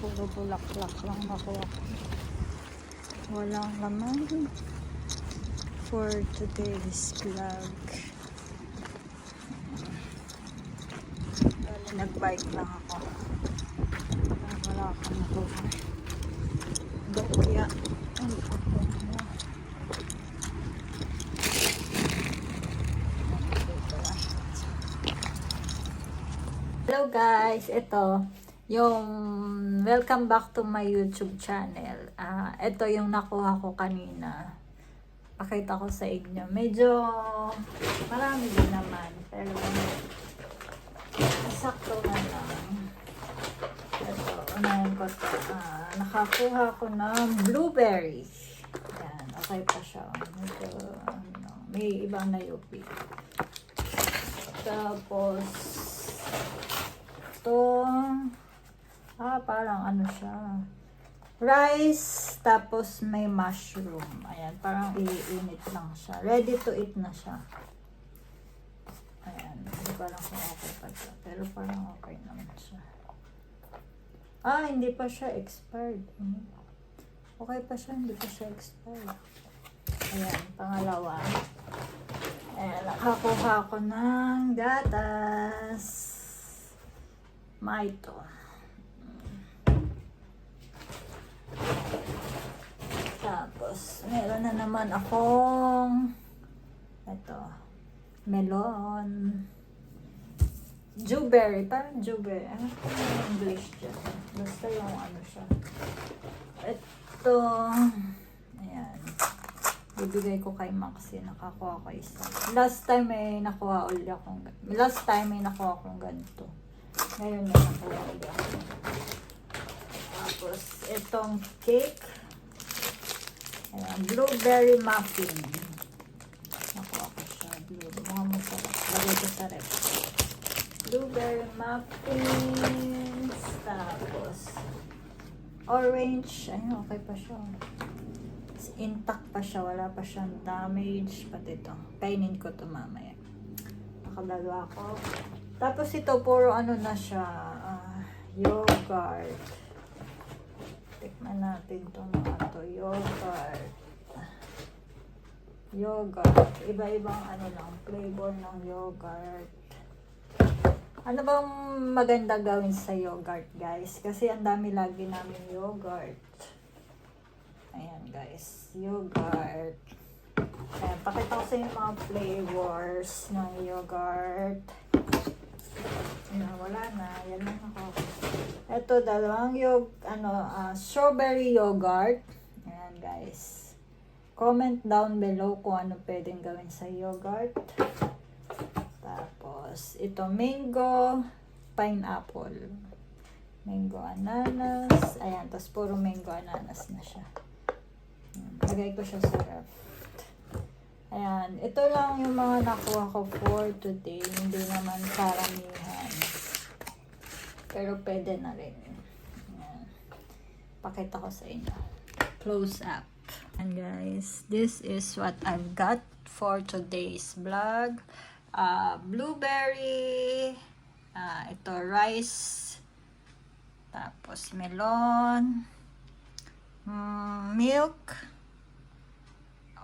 Puro bulaklak lang nakuha ko. Walang laman for today's vlog. Nag-bike lang ako. Wala akong nakuha. Kaya, ano? Hello guys, ito yung welcome back to my YouTube channel. Ah, ito yung nakuha ko kanina. Pakita ko sa inyo. Medyo marami din naman, pero sakto na lang. Ito, unahin ko to. Ah, nakakuha ko ng blueberry. Yan, okay pa siya. Medyo, ano, may ibang nayupi. Tapos, ito, ah, parang ano siya. Rice, tapos may mushroom. Ayan, parang iinit lang siya. Ready to eat na siya. Ayan, hindi ko alam kung okay pa siya. Pero parang okay naman siya. Ah, hindi pa siya expired. Hmm. Okay pa siya, hindi pa siya expired. Ayan, pangalawa. Ayan, nakakuha ko ng gatas. Maito. Tapos, meron na naman akong ito, melon. Jewberry, parang jewberry. Ano yung English dyan? Basta yung ano siya. Ito, ayan. Bibigay ko kay Maxi. Nakakuha ko isa. Last time may nakuha ulit akong Last time may nakuha akong ganito. Ngayon may nakuha ulit. Tapos, itong cake. Ayan, blueberry muffin. Nakuha ko siya. Blue. Mga masarap. Lagay ko sa rep. Blueberry muffins. Tapos, orange. Ayun, okay pa siya. Intact pa siya. Wala pa siyang damage. Pati ito. Kainin ko to mamaya. Nakadalawa ko. Tapos ito, puro ano na siya. ah, yogurt. Tikman natin itong mga to. Yogurt. Yogurt. Iba-ibang ano lang. Flavor ng yogurt. Ano bang maganda gawin sa yogurt, guys? Kasi ang dami lagi namin yogurt. Ayan, guys. Yogurt. Ayan, pakita ko sa inyo mga flavors ng yogurt. Ayan, wala na. Yan lang ako. Ito, dalawang yog, ano, ah, strawberry yogurt. Ayan, guys. Comment down below kung ano pwedeng gawin sa yogurt. Tapos, ito, mango, pineapple. Mango ananas. Ayan, tapos puro mango ananas na siya. Ayan, Lagay ko siya sa ref. Ayan, ito lang yung mga nakuha ko for today. Hindi naman karamihan. Pero pwede na rin. Pakita ko sa inyo. Close up. And guys, this is what I've got for today's vlog. Uh, blueberry. ah ito, rice. Tapos melon. mm, milk.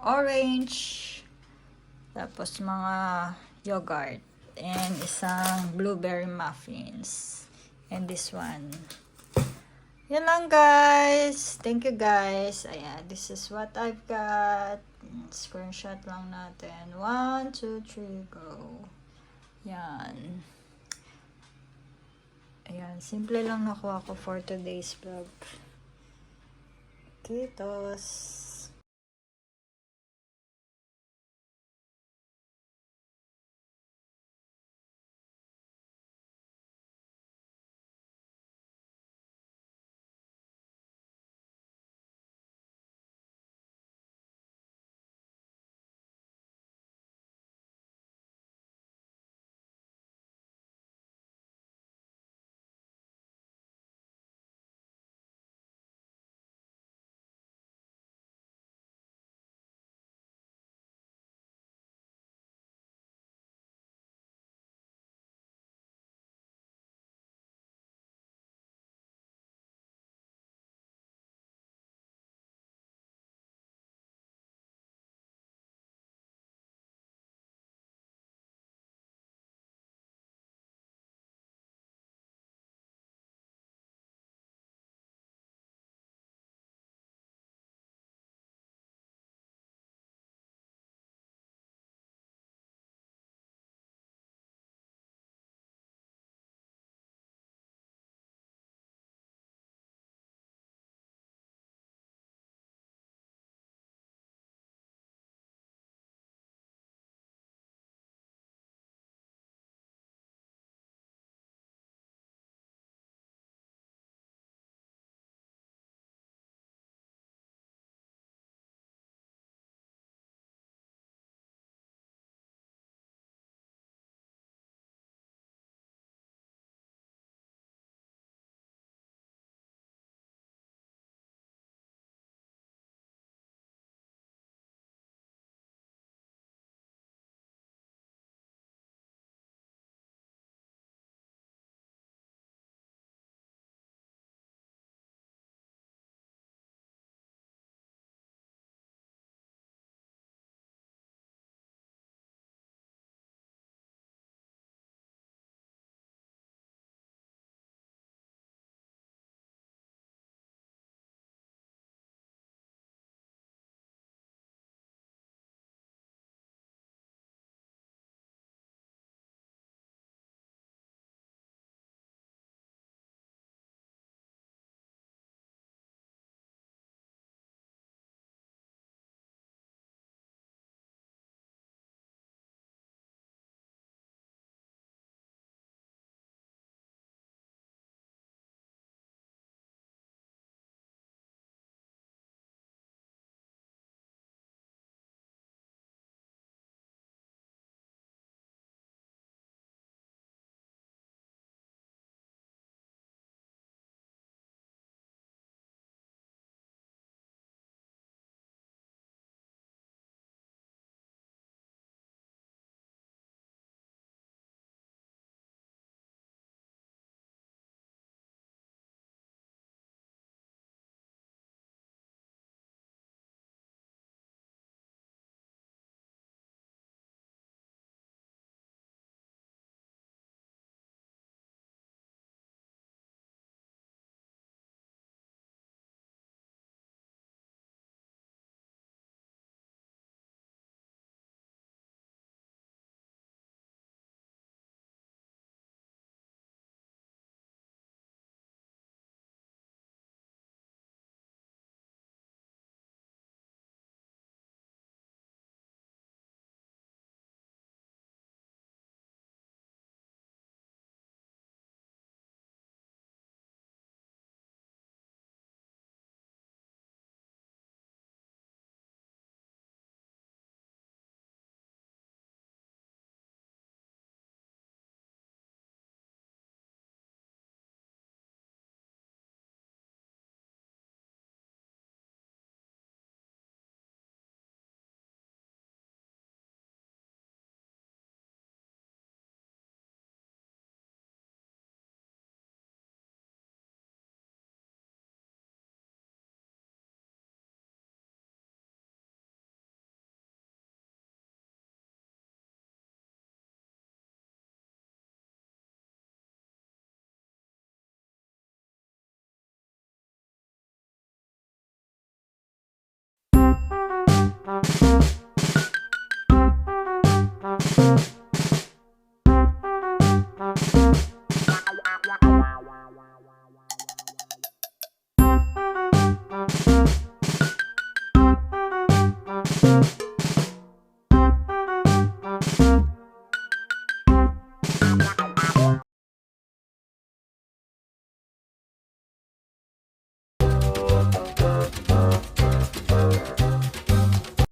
Orange. Tapos mga yogurt. And isang blueberry muffins. And this one. Yan lang guys. Thank you guys. Ayan, this is what I've got. Screenshot lang natin. One, two, three, go. Yan. Ayan, simple lang nakuha ko for today's vlog. Kitos.